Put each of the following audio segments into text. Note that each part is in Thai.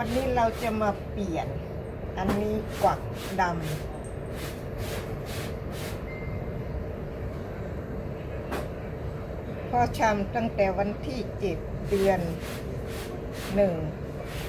วันนี้เราจะมาเปลี่ยน อันนี้กวักดำพ่อชำตั้งแต่วันที่เจ็ดเดือนหนึ่ง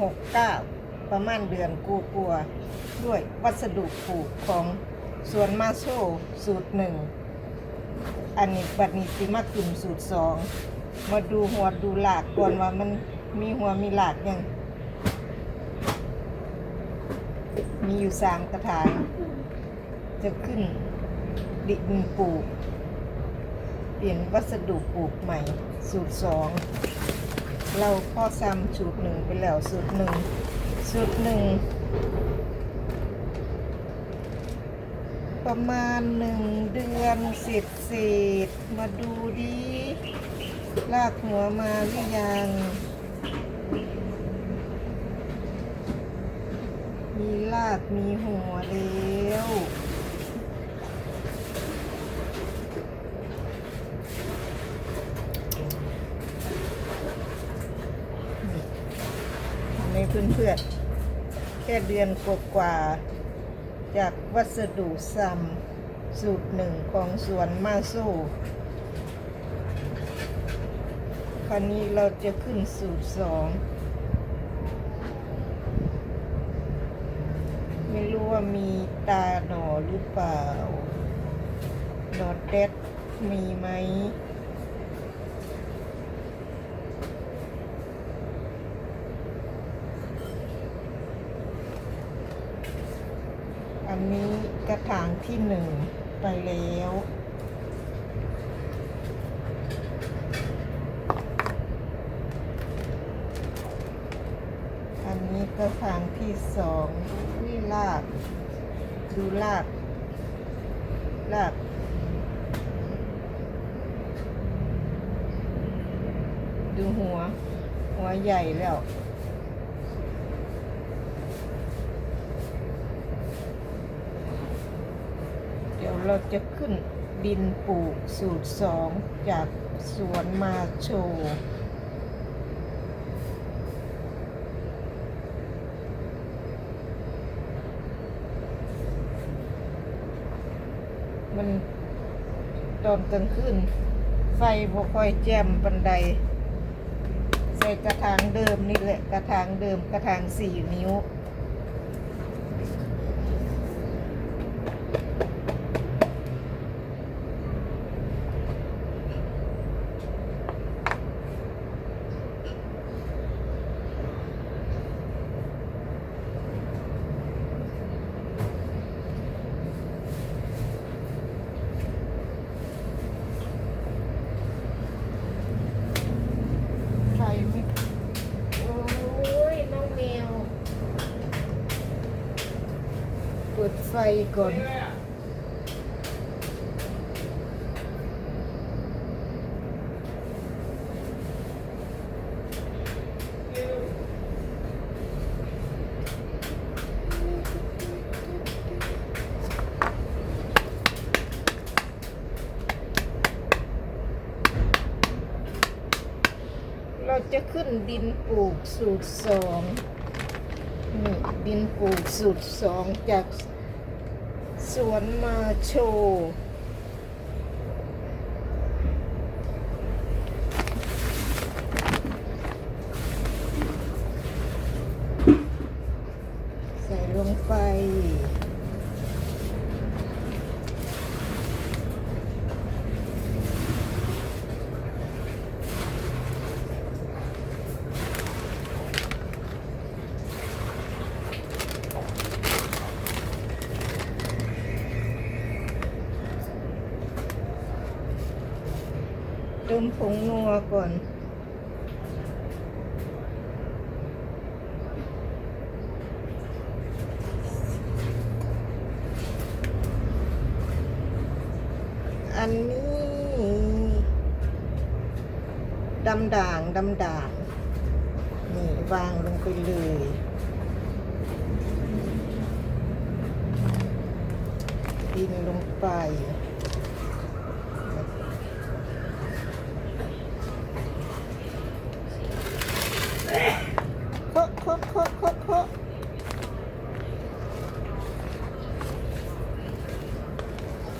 หกเก้าประมาณเดือนกูกลัวด้วยวัสดุปลูกของสวนมาโซสูตรหนึ่งอันนี้บัดนี้สิมาขึ้นสูตรสองมาดูหัวดูหลากก่อนว่ามันมีหัวมีหลากยัง มีอยู่สามกระถาง จะขึ้นดินปลูก เปลี่ยนวัสดุปลูกใหม่ สูตรสองเราพ่อซ้ำสูตรหนึ่งไปแล้วสูตรหนึ่งสูตรหนึ่งประมาณหนึ่งเดือนเสร็จเสร็จๆมาดูดิลากหัวมาหรือยัง มีลากมีหัวแล้วในี่เพื่อนๆแค่เดือนกว่าๆจากวัสดุซ้ำสูตรหนึ่งของสวนมาโซ่คราวนี้เราจะขึ้นสูตรสอง ไม่รู้ว่ามีตาหนอหรือเปล่าหนอเด็ดมีไหมอันนี้กระถางที่หนึ่งไปแล้วอันนี้กระถางที่สอง ลาก ดูลาก ลาก ดูหัว หัวใหญ่แล้วเดี๋ยวเราจะขึ้นดินปลูกสูตรสองจากสวนมาโชว์ มันตอนกลางคืนไฟบ่ค่อยแจ่มบันไดใส่กระถางเดิมนี่แหละกระถางเดิมกระถางสี่นิ้ว ไฟไม่โอ้ย น้องแมว เปิด ไฟก่อน เราจะขึ้นดินปลูกสูตรสองนี่ดินปลูกสูตรสองจาก สวนมาโชว์ใส่ลงไป เติมผงนัวก่อน อันนี้ดำด่างดำด่าง นี่ วางลงไปเลยดินลงไป เคาะเคาะเคาะเคาะ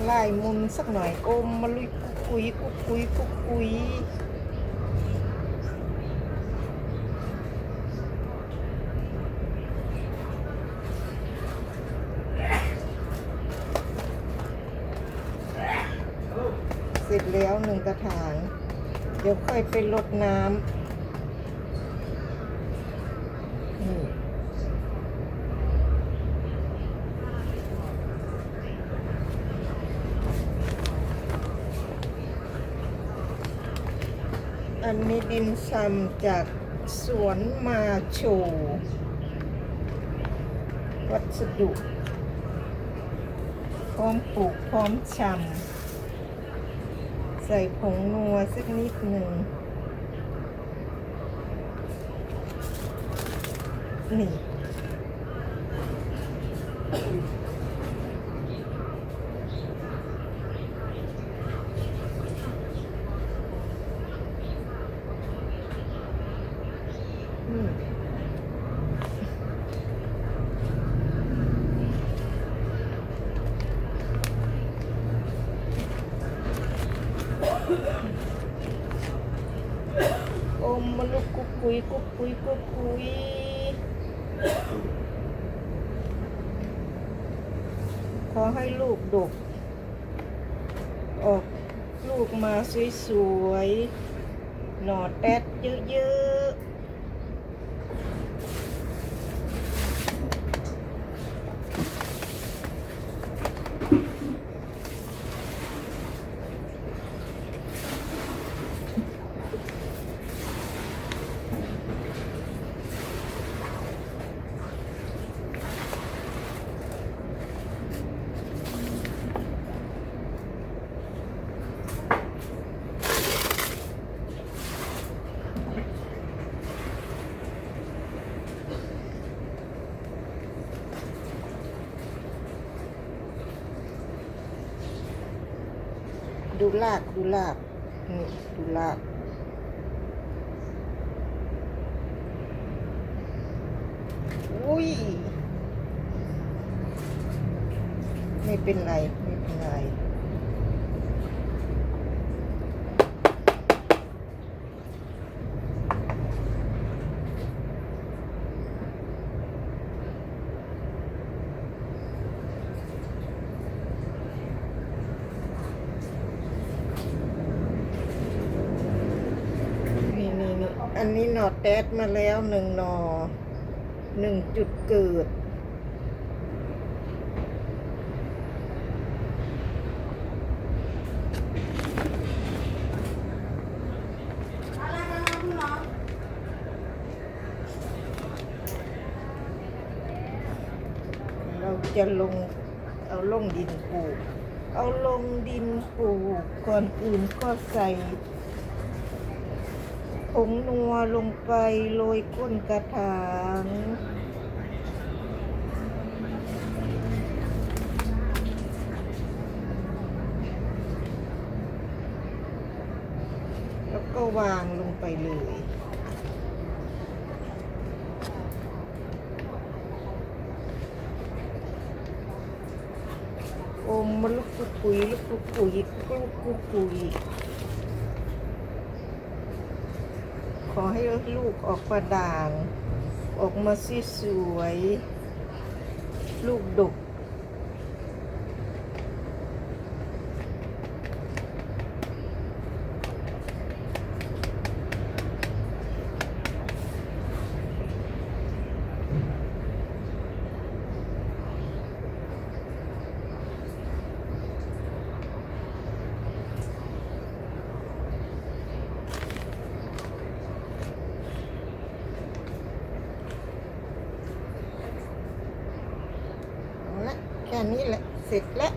ลายมุน สักหน่อยอมมาลุยกุกกุยกุกกุยกุกกุยเสร็จแล้วหนึ่งกระถาง เดี๋ยวค่อยไปลดน้ำนี่ อันนี้ดินซัมจากสวนมาโชว์วัสดุพร้อมปลูกพร้อมชำใส่ผงนัวสักนิดหนึ่งนี่ อืมอ มมาลุกกุกกุยกุกกุยกุกกุยขอให้ลูกดก ออกลูกมาสวยๆ หน่อแตดเยอะๆ ดูลากดูลากนี่ดูลากอุ้ยไม่เป็นไร ไม่เป็นไร นี่นี่นี่ อันนี้หนอแตดมาแล้วหนึ่งนอหนึ่งจุดเกิด เราจะลงเอาลงดินปลูก เอาลงดินปลูกก่อนอื่นก็ใส่ ผงนัวลงไปโรยก้นกระถางแล้วก็วางลงไปเลยโอมมาลุกกุกกุยลุกกุกกุยลุกกุกกุย ขอ ให้ลูกออกมาด่าง ออกมาสวยๆลูกดก นี้แหละเสร็จแล้ว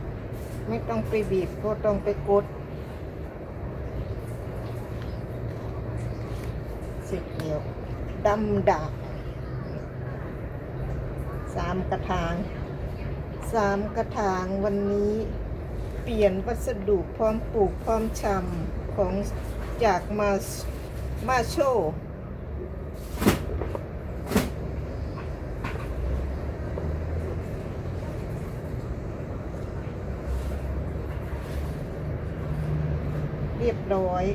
ไม่ต้องไปบีบก็ต้องไปกด เสร็จแล้วดำดาบสามกระถางสามกระถางวันนี้เปลี่ยนวัสดุพร้อมปลูกพร้อมชำของจากมามาโช รียบร้อย